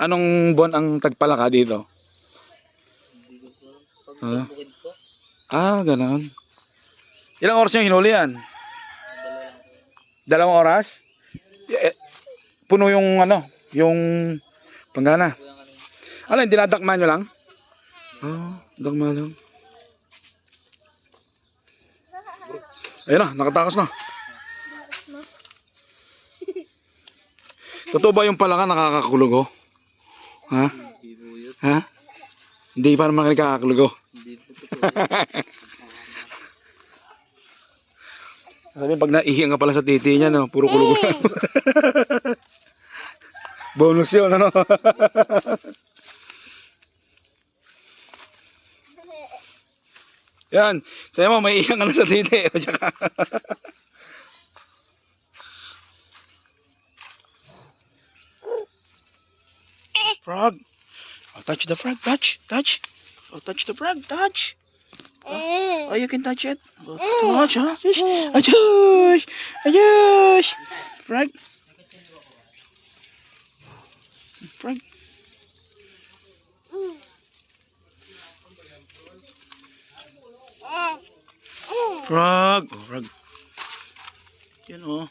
Anong buwan ang tagpalaka dito? Ah. Ah, ganoon. Ilang oras yung hinuli yan? Dalawang oras? Eh, puno yung ano, yung panggana. Ano, yung dinadakma nyo lang? Oo, oh, dakma lang. Ayun na, nakatakas na. Totoo ba yung palaka nakakakulog oh? Ha? Ha? Hindi pa naman nakakakulog oh. Hindi. Sabi, pag naihi nga pala sa titi niya, no, puro kulog lang. Bonus yun, ano? Yan. Sa'yo mo, may iyang ka na sa titi. O, tsaka. Frog. Oh, touch the frog. Touch. Touch. Oh, touch the frog. Touch. Oh, you can touch it. Oh, touch, huh? Fish. Ayush! Ayush! Frog. Frog. Frog. Oh, frog. Yan, oh.